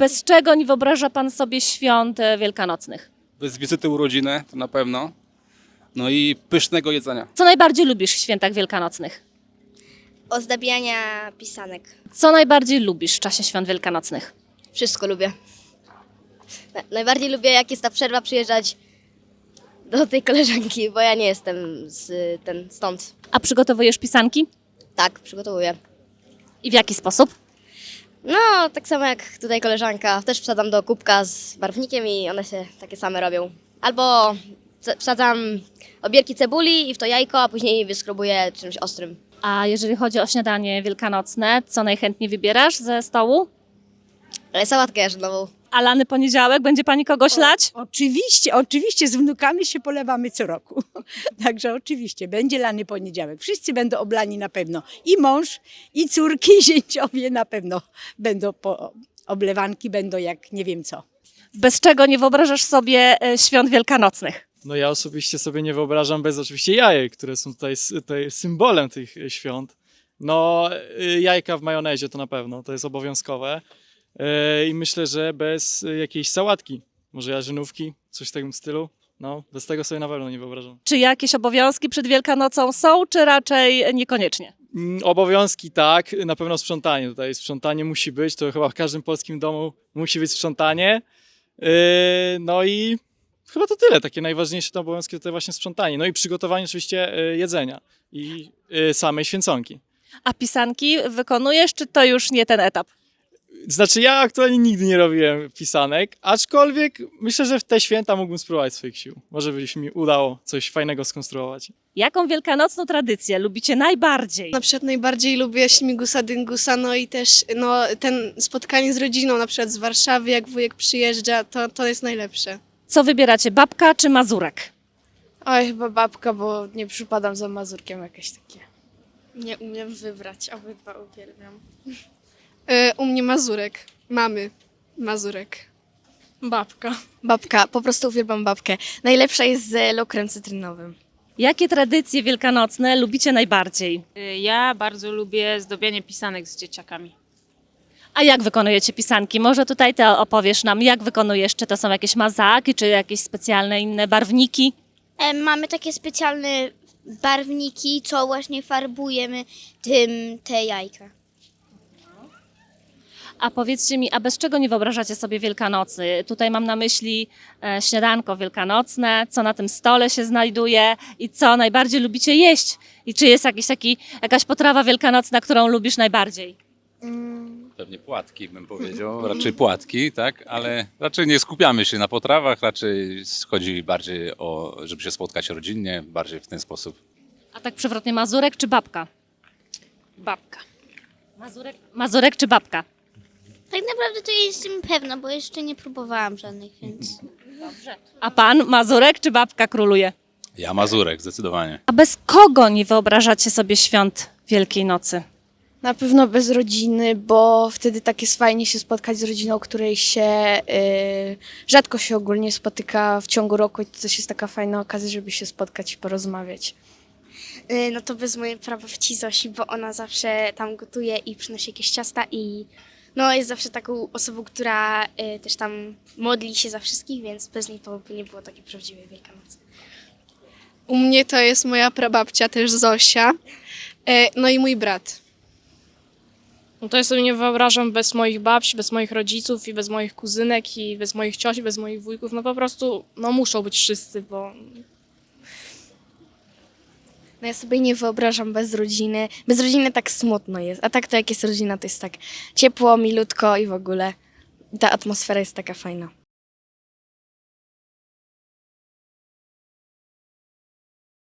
Bez czego nie wyobraża Pan sobie świąt e, wielkanocnych? Bez wizyty urodziny, to na pewno. No i pysznego jedzenia. Co najbardziej lubisz w świętach wielkanocnych? Ozdabiania pisanek. Co najbardziej lubisz w czasie świąt wielkanocnych? Wszystko lubię. Na- Najbardziej lubię, jak jest ta przerwa, przyjeżdżać do tej koleżanki, bo ja nie jestem z, ten, stąd. A przygotowujesz pisanki? Tak, przygotowuję. I w jaki sposób? No, tak samo jak tutaj koleżanka. Też wsadzam do kubka z barwnikiem i one się takie same robią. Albo wsadzam obierki cebuli i w to jajko, a później wyskrobuję czymś ostrym. A jeżeli chodzi o śniadanie wielkanocne, co najchętniej wybierasz ze stołu? Ale sałatkę jarzynową. A lany poniedziałek będzie Pani kogoś lać? Oczywiście, oczywiście z wnukami się polewamy co roku. Także oczywiście, będzie lany poniedziałek. Wszyscy będą oblani na pewno. I mąż, i córki, i zięciowie na pewno będą po, oblewanki, będą jak nie wiem co. Bez czego nie wyobrażasz sobie e, świąt wielkanocnych? No ja osobiście sobie nie wyobrażam bez oczywiście jajek, które są tutaj, s- tutaj symbolem tych e, świąt. No y, jajka w majonezie to na pewno, to jest obowiązkowe. E, I myślę, że bez jakiejś sałatki, może jarzynówki, coś w tym stylu. No, bez tego sobie na pewno nie wyobrażam. Czy jakieś obowiązki przed Wielkanocą są, czy raczej niekoniecznie? Mm, Obowiązki tak, na pewno sprzątanie. Tutaj sprzątanie musi być, to chyba w każdym polskim domu musi być sprzątanie. Yy, No i chyba to tyle. Takie najważniejsze to obowiązki tutaj właśnie sprzątanie. No i przygotowanie oczywiście yy, jedzenia i samej święconki. A pisanki wykonujesz, czy to już nie ten etap? Znaczy ja aktualnie nigdy nie robiłem pisanek, aczkolwiek myślę, że w te święta mógłbym spróbować swoich sił. Może by się mi udało coś fajnego skonstruować. Jaką wielkanocną tradycję lubicie najbardziej? Na przykład najbardziej lubię śmigusa dyngusa, no i też no, ten spotkanie z rodziną, na przykład z Warszawy, jak wujek przyjeżdża, to, to jest najlepsze. Co wybieracie, babka czy mazurek? Oj, chyba babka, bo nie przypadam za mazurkiem jakieś takie. Nie umiem wybrać, obydwa uwielbiam. E, u mnie Mazurek, mamy Mazurek. Babka. Babka, po prostu uwielbiam babkę. Najlepsza jest z lokrem cytrynowym. Jakie tradycje wielkanocne lubicie najbardziej? Y, Ja bardzo lubię zdobianie pisanek z dzieciakami. A jak wykonujecie pisanki? Może tutaj ty opowiesz nam, jak wykonujesz? Czy to są jakieś mazaki, czy jakieś specjalne inne barwniki? E, mamy takie specjalne barwniki, co właśnie farbujemy tym te jajka. A powiedzcie mi, a bez czego nie wyobrażacie sobie Wielkanocy? Tutaj mam na myśli e, śniadanko wielkanocne, co na tym stole się znajduje i co najbardziej lubicie jeść. I czy jest jakiś taki, jakaś potrawa wielkanocna, którą lubisz najbardziej? Pewnie płatki bym powiedział, raczej płatki, tak, ale raczej nie skupiamy się na potrawach, raczej chodzi bardziej o, żeby się spotkać rodzinnie, bardziej w ten sposób. A tak przewrotnie, mazurek czy babka? Babka. Mazurek, mazurek czy babka? Tak naprawdę to ja jestem pewna, bo jeszcze nie próbowałam żadnych, więc... A pan, mazurek czy babka króluje? Ja Mazurek, zdecydowanie. A bez kogo nie wyobrażacie sobie świąt Wielkiej Nocy? Na pewno bez rodziny, bo wtedy tak jest fajnie się spotkać z rodziną, której się y, rzadko się ogólnie spotyka w ciągu roku i to też jest taka fajna okazja, żeby się spotkać i porozmawiać. Y, No to bez mojej prababci Zosi, bo ona zawsze tam gotuje i przynosi jakieś ciasta i no jest zawsze taką osobą, która y, też tam modli się za wszystkich, więc bez niej to by nie było takie prawdziwe Wielkanocy. U mnie to jest moja prababcia, też Zosia, e, no i mój brat. No to ja sobie nie wyobrażam bez moich babci, bez moich rodziców i bez moich kuzynek i bez moich cioci, bez moich wujków. No po prostu, no muszą być wszyscy, bo No ja sobie nie wyobrażam bez rodziny. Bez rodziny tak smutno jest, a tak to jak jest rodzina, to jest tak ciepło, milutko i w ogóle ta atmosfera jest taka fajna.